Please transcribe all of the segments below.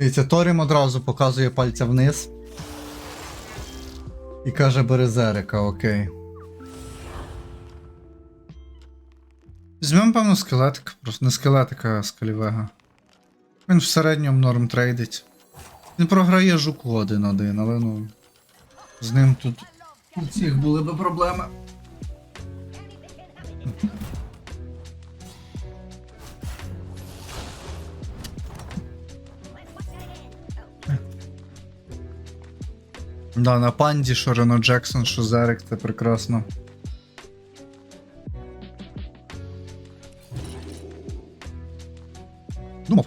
Дивіться, Торім одразу показує пальця вниз. І каже Березерика, окей. Візьмемо, певно, скелетик. Просто не скелетика, а скалівега. Він в середньому норм трейдить. Він програє жуку один-один, але ну. З ним тут. У всіх були би проблеми. Да, на панді, що Рено Джексон, що Зерик, це прекрасно. Думав.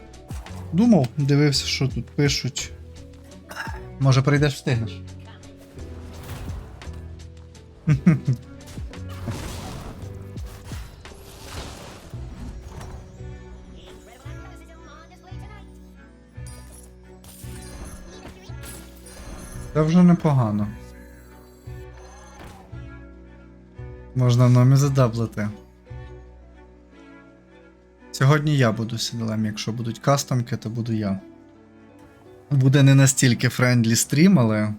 Думав, дивився, що тут пишуть. Може прийдеш встигнеш. Це вже непогано. Можна номі задаблити. Сьогодні я буду сідлем, якщо будуть кастомки, то буду я. Буде не настільки френдлі стрім, але.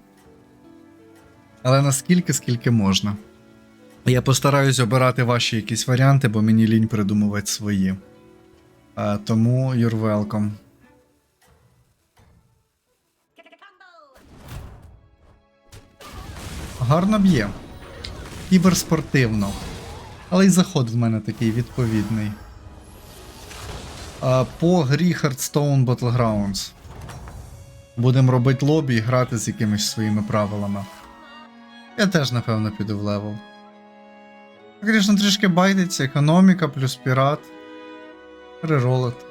Але наскільки, скільки можна. Я постараюсь обирати ваші якісь варіанти, бо мені лінь придумувати свої. А, тому you're welcome. Гарно б'є. Кіберспортивно. Але й заход в мене такий відповідний. По грі Hearthstone Battlegrounds. Будемо робити лобі і грати з якимись своїми правилами. Я теж, напевно, піду в левел. Звісно, трішки байдиться, економіка плюс пірат. Реролити.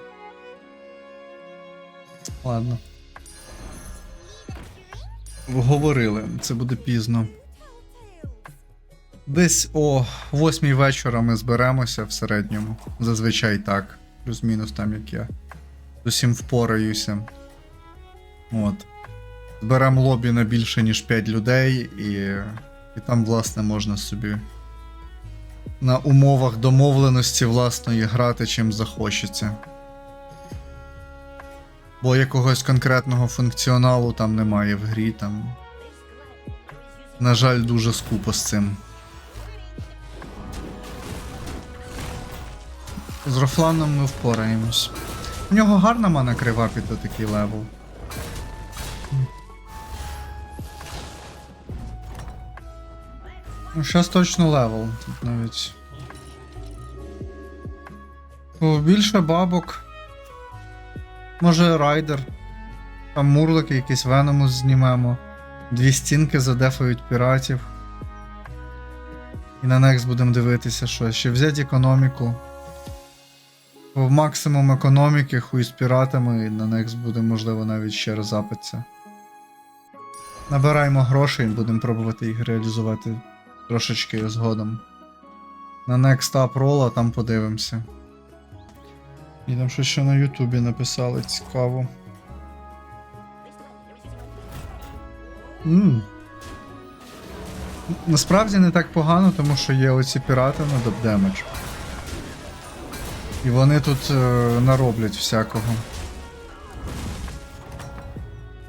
Ладно. Говорили, це буде пізно. Десь о 8 вечора ми зберемося в середньому. Зазвичай так. Плюс-мінус там як я. З усім впораюся. От. Зберемо лобі на більше, ніж 5 людей, і, і там, власне, можна собі на умовах домовленості власної грати чим захочеться. Бо якогось конкретного функціоналу там немає в грі, там. На жаль, дуже скупо з цим. З Рофланом ми впораємось. У нього гарна мана крива під такий левел. Ну, зараз точно левел. Тут навіть. О, більше бабок. Може райдер. Там мурлики, якийсь веномус знімемо. Дві стінки задефають піратів. І на Next будемо дивитися, що ще взяти економіку. В максимум економіки, хуй з піратами, і на Next буде можливо навіть ще раз запитися. Набираємо грошей і будемо пробувати їх реалізувати трошечки згодом. На Next Up Roll, а там подивимося. І там щось ще на Ютубі написали цікаво. Ммм. Насправді не так погано, тому що є оці пірати на доп-демедж. І вони тут е, нароблять всякого.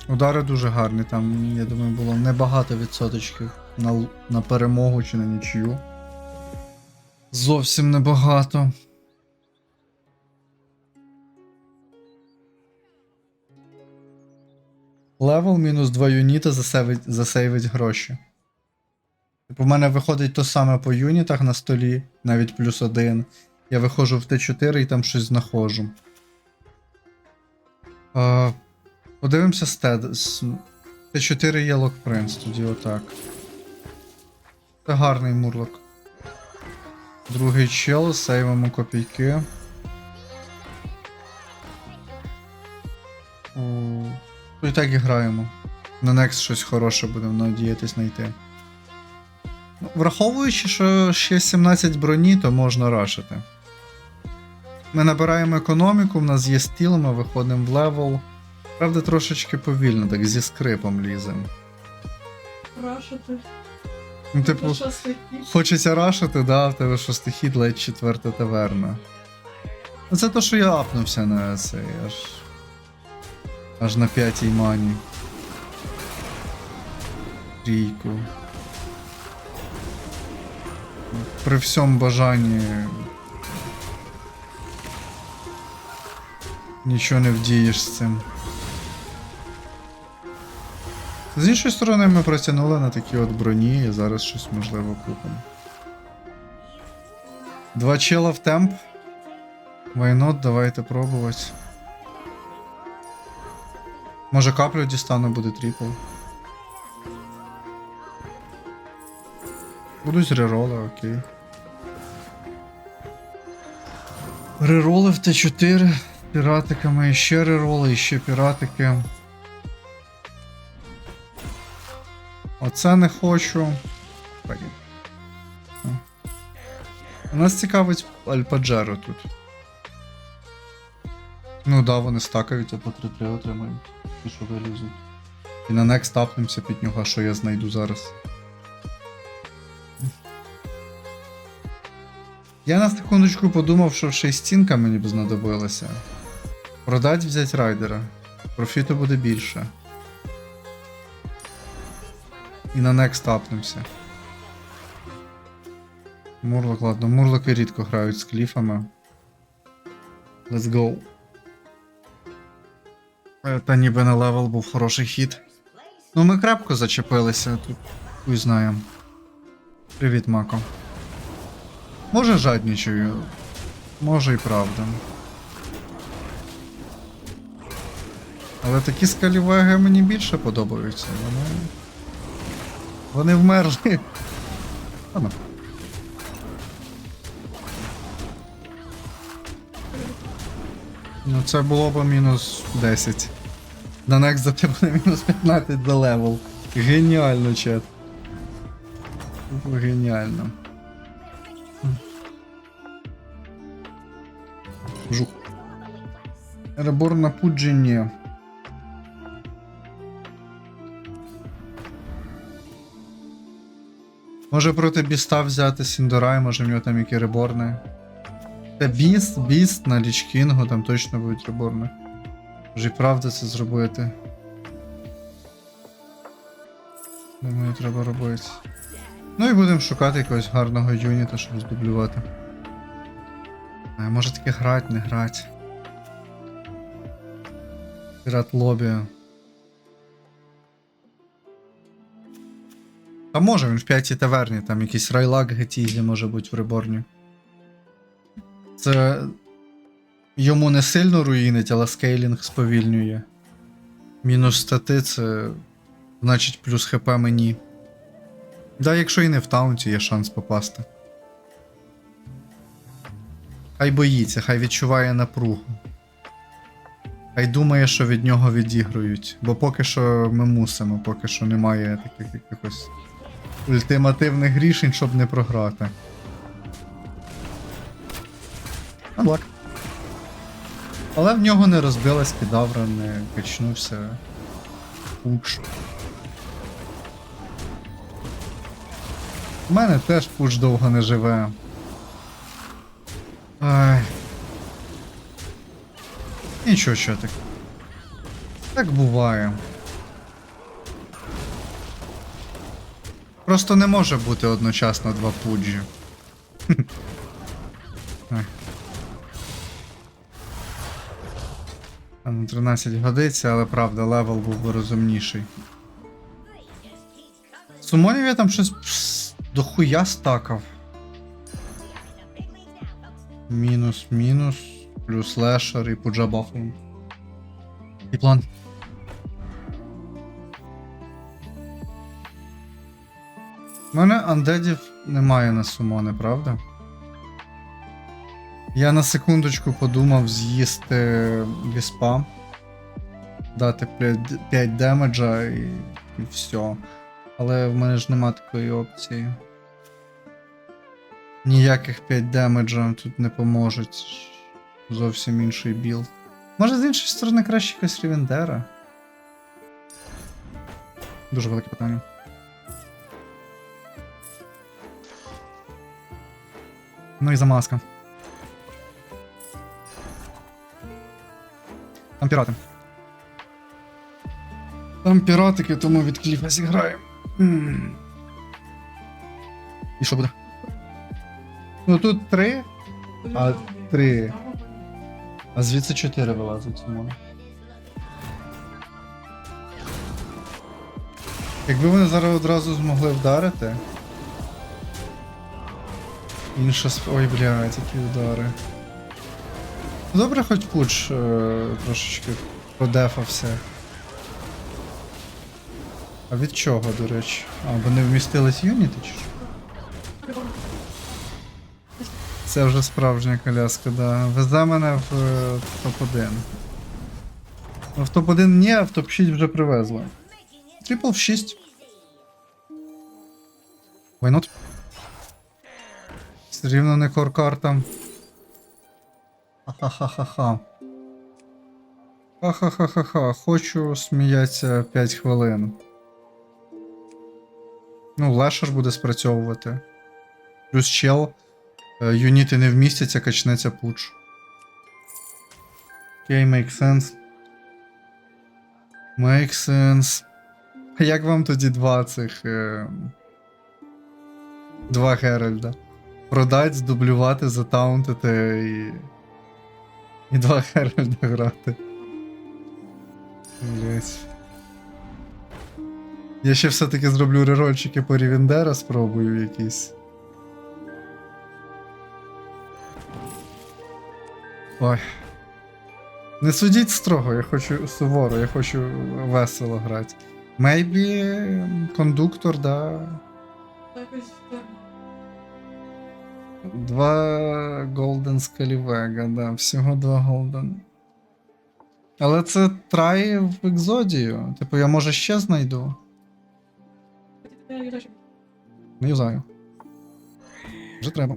Удари дуже гарні, там, я думаю, було небагато відсоточків на, на перемогу чи на нічию. Зовсім небагато. Левел мінус 2 юніта засейвить, засейвить гроші. Типу, в мене виходить то саме по юнітах на столі, навіть плюс один. Я виходжу в Т4 і там щось знаходжу. Е, подивимося стед. С- Т4 є локпринц, тоді отак. Це гарний мурлок. Другий чел, сейвимо копійки. О, і так і граємо. На Next щось хороше будемо надіятись знайти. Ну, Враховуючи, що ще 17 броні, то можна рашити. Ми набираємо економіку, в нас є стіл, ми виходимо в левел. Правда, трошечки повільно, так зі скрипом лізем. Рашити. Ну, типу, хід. хочеться рашити, да, в тебе шостий хід, ледь четверта таверна. Ну, Це то, що я апнувся на цей аж. Аж на п'ятій мані. Трійку. При всьому бажанні. Нічого не вдієш з цим. З іншої сторони, ми протягнули на такі от броні і зараз щось можливо купимо. Два чела в темп. Вайнот, давайте пробувати. Може каплю дістану, буде трипл. Будуть рероли, окей. Рероли в Т4. Піратиками ще рероли, ще піратики. Оце не хочу. О. Нас цікавить Альпаджеро тут. Ну да, вони стакають, а по 3-3 отримають. І що вилізуть. І на next тапнемося під нього, що я знайду зараз. Я на секундочку подумав, що ще й стінка мені б знадобилася. Продать взять райдера. Профіту буде більше. І на next тапнемося. Мурлок, ладно, мурлоки рідко грають з кліфами. Let's go. Е, Та ніби на левел був хороший хід. Ну ми крепко зачепилися, тут хуй знаємо. Привіт, Мако. Може жаднічаю, може і правда. Але такі скалівеги мені більше подобаються. Вони. Вони вмерли. Ладно. Ну це було б мінус 10. На next за мінус 15 до левел. Геніально, чет. Геніально. Жук. Ребор на пуджі Може проти біста взяти Сіндорай, може в нього там які реборни. Та біст, біст на Лічкінгу, там точно будуть реборни. Може і правда це зробити. Думаю, треба робити. Ну і будемо шукати якогось гарного юніта, щоб здублювати. А може таки грать, не грать. Пірат лобі. Та може він в п'ятій таверні, там якийсь райлак гетізі може бути в реборні. Це йому не сильно руїнить, але скейлінг сповільнює. Мінус стати це значить плюс хп мені. Да, якщо і не в таунті, є шанс попасти. Хай боїться, хай відчуває напругу. Хай думає, що від нього відігрують. Бо поки що ми мусимо, поки що немає таких якихось ультимативних рішень, щоб не програти. Unlock. Але в нього не розбилась кидавра, не качнувся. Пуч. У мене теж пуч довго не живе. Ай. Нічого що так. Так буває. Просто не може бути одночасно два пуджі. А на 13 годиться, але правда, левел був би розумніший. Сумонів я там щось пс, дохуя стакав. Мінус, мінус, плюс лешер і пуджа бафлом. І план. У мене андедів немає на сумони, правда? Я на секундочку подумав з'їсти віспа, дати 5, 5 демеджа і, і все. Але в мене ж нема такої опції. Ніяких 5 демеджа тут не поможуть. Зовсім інший білд. Може з іншої сторони краще якась Рівендера? Дуже велике питання. Ну і замазка. Там пірати. Там піратики, тому від кліфа зіграємо. І що буде? Ну тут три, А, три. а звідси чотири вилазить сумони. Якби вони зараз одразу змогли вдарити. Інша сп... Ой, блядь, які удари. Добре, хоч пуч е, трошечки продефався. А від чого, до речі? А, бо не вмістились юніти чи що? Це вже справжня коляска, да. Везе мене в е, топ-1. Ну, в топ-1 ні, а в топ-6 вже привезли. Трипл в 6. Why not? Все рівно не коркарта. Ха-ха-ха-ха-ха. Ха-ха-ха-ха-ха. Хочу сміятися 5 хвилин. Ну, лешер буде спрацьовувати. Плюс чел. е, Юніти не вмістяться, качнеться пуч. Окей, make sense. Make sense. А як вам тоді два цих. Е... Два Геральда? Продать, здублювати, затаунтити і. І два Геральда грати. Блять. Я ще все-таки зроблю рерольчики по Рівендера, спробую якісь. Ой. Не судіть строго, я хочу суворо, я хочу весело грати. Maybe кондуктор, да. Так. Два Golden Скалівега, да, всього два Golden. Але це трай в екзодію. Типу, я може ще знайду. Не юзаю. Вже треба.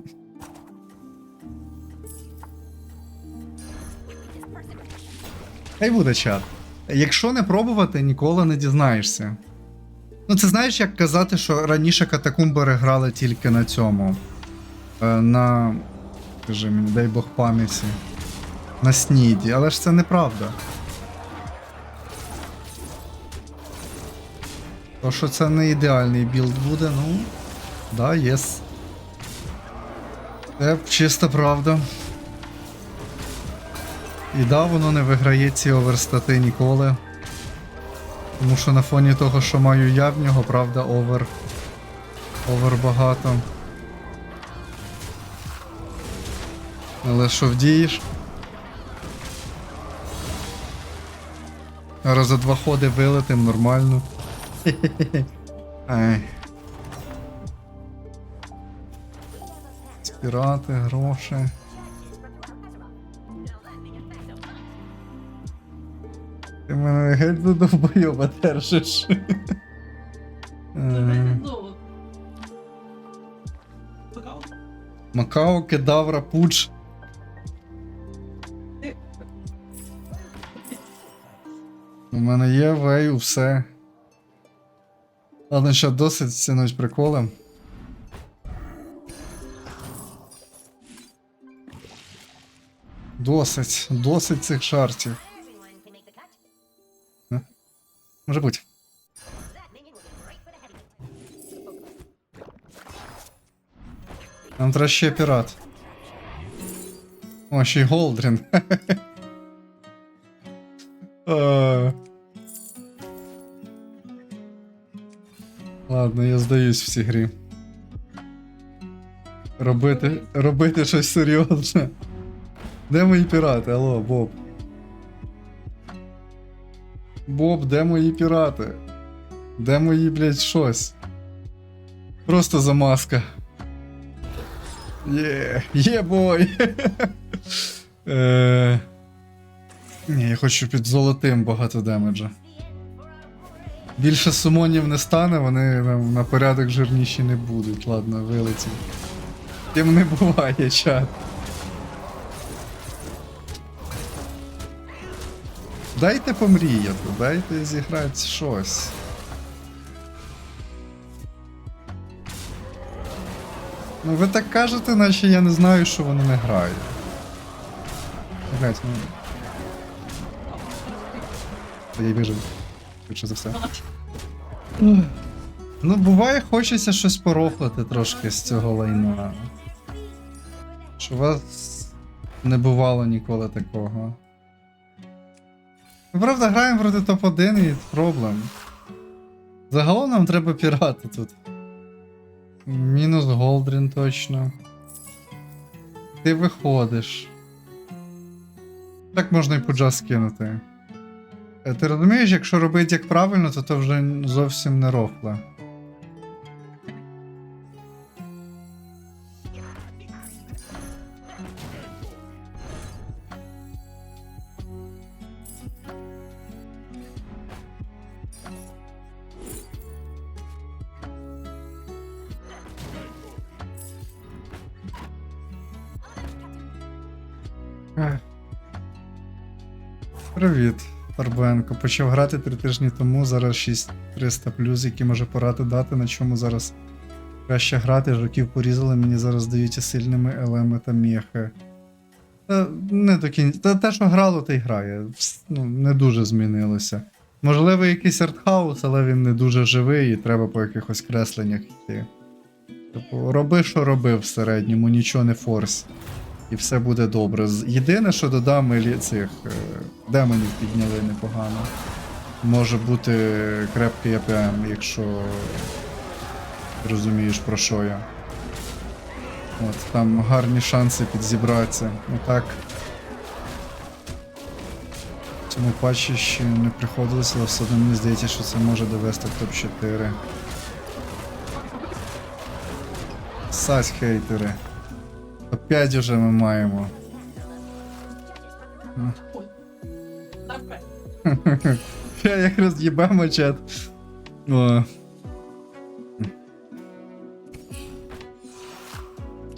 Хай буде чат. Якщо не пробувати, ніколи не дізнаєшся. Ну, це знаєш, як казати, що раніше катакумбери грали тільки на цьому. Е, на. Скажи мені, дай Бог пам'яті. На сніді, але ж це неправда. То, що це не ідеальний білд буде, ну. Да, єс. Це чиста правда. І да, воно не виграє ці оверстати ніколи. Тому що на фоні того, що маю я в нього, правда, овер. Овер багато. Але що вдієш? За два ходи вилетим нормально. Ай. Спірати, гроші. Ти мене геть до довбойоба держиш. Е. Макао, кедавра, пуч. Мене є вею, все. Ладно, що досить цінуть приколи. Досить, досить цих the cut. Може бути. Нам треба ще пірат. О, ще й Голдрін. А. Ладно, я здаюсь в цій грі. Робити, робити щось серйозне. Де мої пірати? Алло, Боб. Боб, де мої пірати? Де мої, блядь, щось? Просто замазка. Є, є бой. Е, Ні, я хочу під золотим багато демеджа. Більше сумонів не стане, вони нам на порядок жирніші не будуть. Ладно, вилетів. Тим не буває, чат. Дайте помріяти, дайте зіграти щось. Ну ви так кажете, наче я не знаю, що вони не грають. Блять, ну. Я вижив. Швидше за все. Ну, буває, хочеться щось порофлити трошки з цього лайна. Що у вас не бувало ніколи такого. Ми, правда, граємо проти топ-1 і проблем. Загалом нам треба пірати тут. Мінус Голдрін точно. Ти виходиш. Так можна і пуджа скинути. Е, Ти розумієш, якщо робити як правильно, то то вже зовсім не рофла. Привіт, Тарбенко. Почав грати три тижні тому, зараз 6300 плюс, які може поради дати, на чому зараз краще грати. Жуків порізали, мені зараз здаються сильними елеми та м'єхи. Та не до кінця. Та те, що грало, те й грає. Ну, не дуже змінилося. Можливо, якийсь артхаус, але він не дуже живий і треба по якихось кресленнях йти. Типу, роби, що робив в середньому, нічого не форс. І все буде добре. Єдине, що додам, цих е, демонів підняли непогано. Може бути крепкий АПМ, якщо розумієш про що я. От, там гарні шанси підзібратися. Ну так. Цьому патчі ще не приходилося, але все одно мені здається, що це може довести в топ-4. Сась хейтери. Топ-5 вже ми маємо. Я якраз їбемо чат.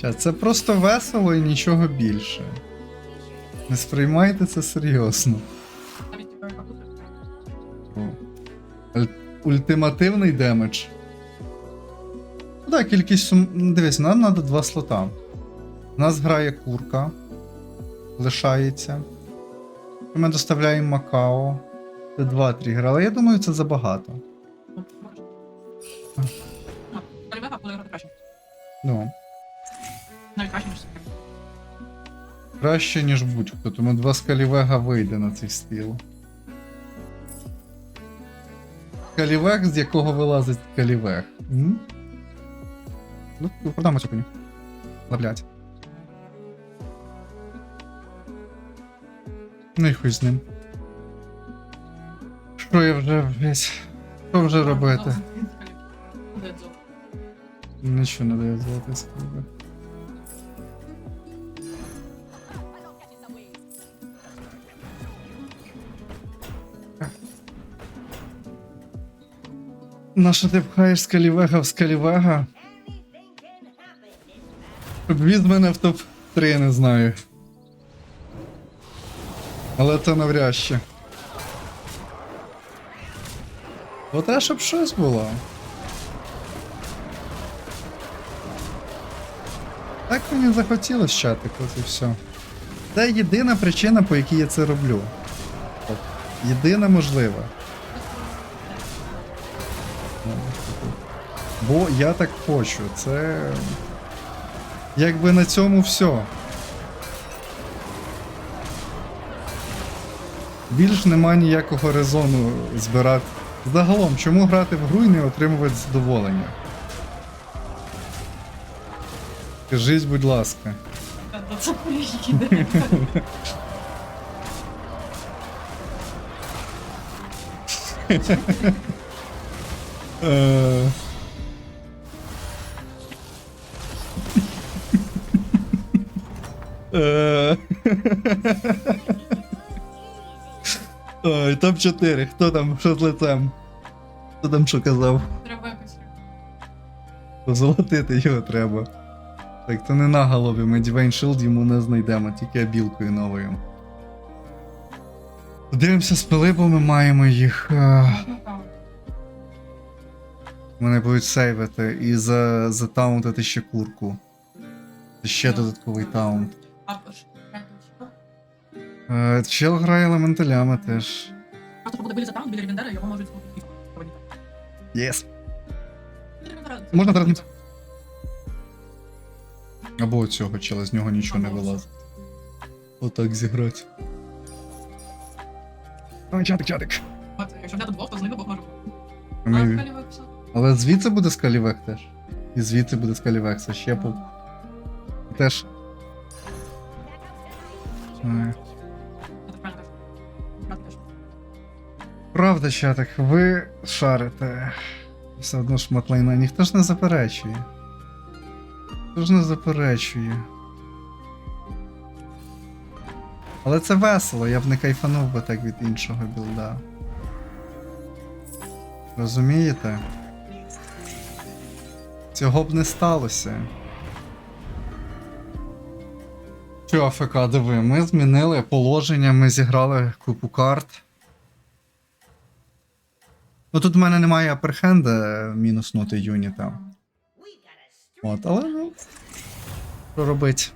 Чат, це просто весело і нічого більше. Не сприймайте це серйозно. Ультимативний демедж. Ну так, кількість сум. Дивись, нам треба два слота. У нас грає курка. Лишається. Ми доставляємо Макао. Це два тригери, але я думаю, це забагато. Ну. Ну, буде краще. Ну, Навіть краще, ніж краще, ніж будь-хто, тому два скалівега вийде на цей стіл. Скалівег, з якого вилазить скалівег. М? Ну, продамо цю коню. Лаблять. Ну і хуй з ним. Що я вже весь. Що вже робити? Нічого не дає золотий скалівег. На що ти пхаєш скалівега в скалівега? Щоб від мене в топ-3 не знаю. Але це навряд чи. Бо те, щоб щось було. Так мені захотілося чатик, от і все. Це єдина причина, по якій я це роблю. От, єдина можлива. Бо я так хочу. Це. Якби на цьому все. Більш нема ніякого резону збирати. Загалом, чому грати в гру і не отримувати задоволення? Скажіть, будь ласка. Е. Ой, топ 4. Хто там? Що з лицем? Хто там що казав? Треба якось. Позолотити його треба. Так, то не на голові, ми Divine Shield йому не знайдемо, тільки білкою новою. Подивимося спили, бо ми маємо їх. Мене будуть сейвити і за, затаунтити ще курку. Це ще додатковий таунт. А? Е, чел грає елементалями теж. Просто що буде вилізати там, біля Рівендера, його можуть проводити. Єс. Можна зараз не- Або цього чела, з нього нічого не вилазить. Отак зіграти. Ой, чатик, чатик. От, Якщо взяти двох, то з ними двох може бути. А, Ми... Калівек, все. Але звідси буде скалівек теж. І звідси буде скалівек, це ще по... теж. Ой. Правда, чатик, ви шарите. Все одно шмат лайна. Ніхто ж не заперечує. Ніхто ж не заперечує. Але це весело, я б не кайфанув би так від іншого білда. Розумієте? Цього б не сталося. Що, АФК, диви, ми змінили положення, ми зіграли купу карт. Ну тут в мене немає аперхенда мінуснути юні там. We got a streak. От, але ну. Що робить?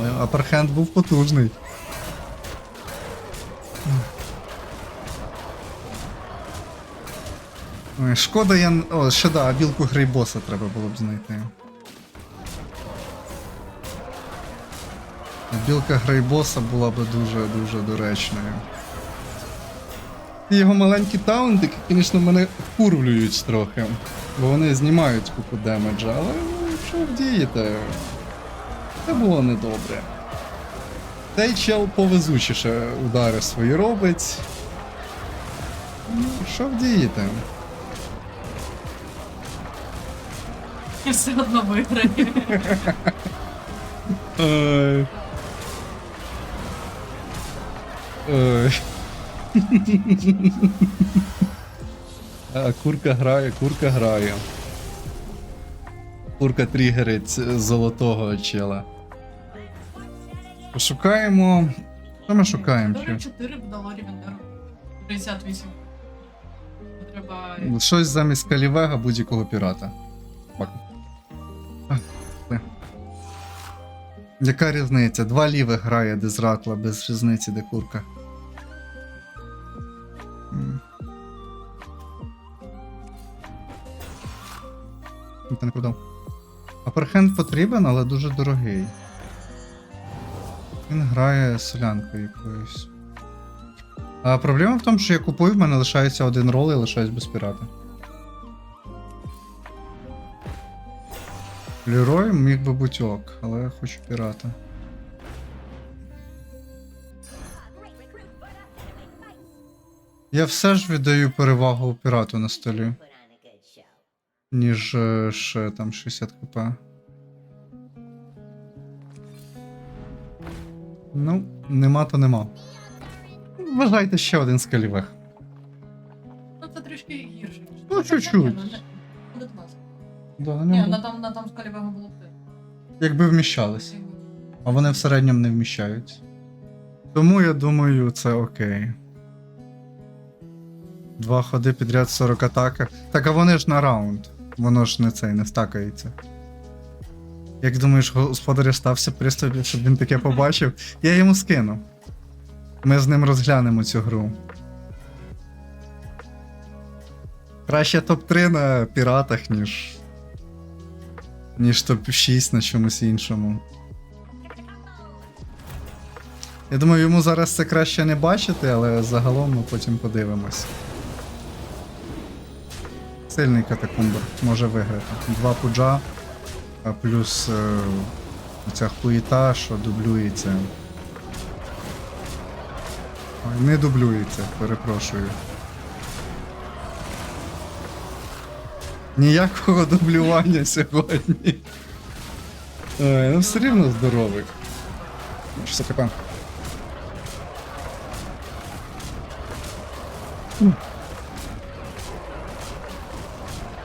Ой, аперхенд був потужний. Шкода, я. О, ще да, білку грейбоса треба було б знайти. Білка грейбоса була б дуже-дуже доречною. Ці Його маленькі таунтики, звісно, мене вкурвлюють трохи. Бо вони знімають купу демеджа, але ну, що вдієте? Це було недобре. Цей чел повезучіше удари свої робить. Ну, що вдієте? І все одно виграє. А курка грає, курка грає. Курка тригерить золотого чела. Пошукаємо. Що ми шукаємо? ще? 4 б дало 58. Треба... Щось замість Калівега будь-якого пірата. Фак. Яка різниця? Два лівих грає Дезратла, без різниці, де курка. М. Ні, Ти не продав. Аперхенд потрібен, але дуже дорогий. Він грає солянкою якоюсь. Проблема в тому, що я купую, в мене лишається один рол і лишаюсь без пірата. Лерой міг би бути ок, але я хочу пірата. Я все ж віддаю перевагу пірату на столі, ніж е, ще там 60 хп. Ну, нема то нема. Вважайте ще один скалівех. Ну це трішки гірше. Ну, чуть-чуть. Ну, не- Буде 12. Да, на Ні, ньому. на там, на там з Калівего було б те. Якби вміщались. А вони в середньому не вміщаються. Тому я думаю, це окей. Два ходи підряд 40 атака. Так, а вони ж на раунд. Воно ж не цей, не стакається. Як думаєш, господаря стався приступ, щоб він таке побачив? Я йому скину. Ми з ним розглянемо цю гру. Краще топ-3 на піратах, ніж. ніж топ-6 на чомусь іншому. Я думаю, йому зараз це краще не бачити, але загалом ми потім подивимось. Сильний катакумбер може виграти. Два пуджа, плюс е, ця хуїта, що дублюється. Ой, не дублюється, перепрошую. Ніякого дублювання сьогодні. Ой, ну все рівно здоровик. Що за капан?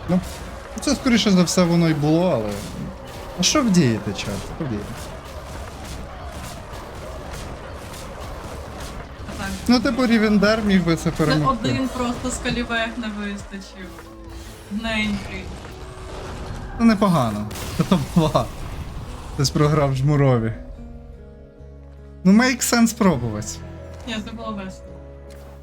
Ну, це скоріше за все воно й було, але. А що вдієте, чат? Що вдієте? Так. Ну, типу, Рівендер міг би це Це перемогти. один просто з Калівег не вистачив. Ненький. Ну, непогано. Це топ-2. Хтось програв жмурові. Ну, make sense пробувати. Ні, це було весело.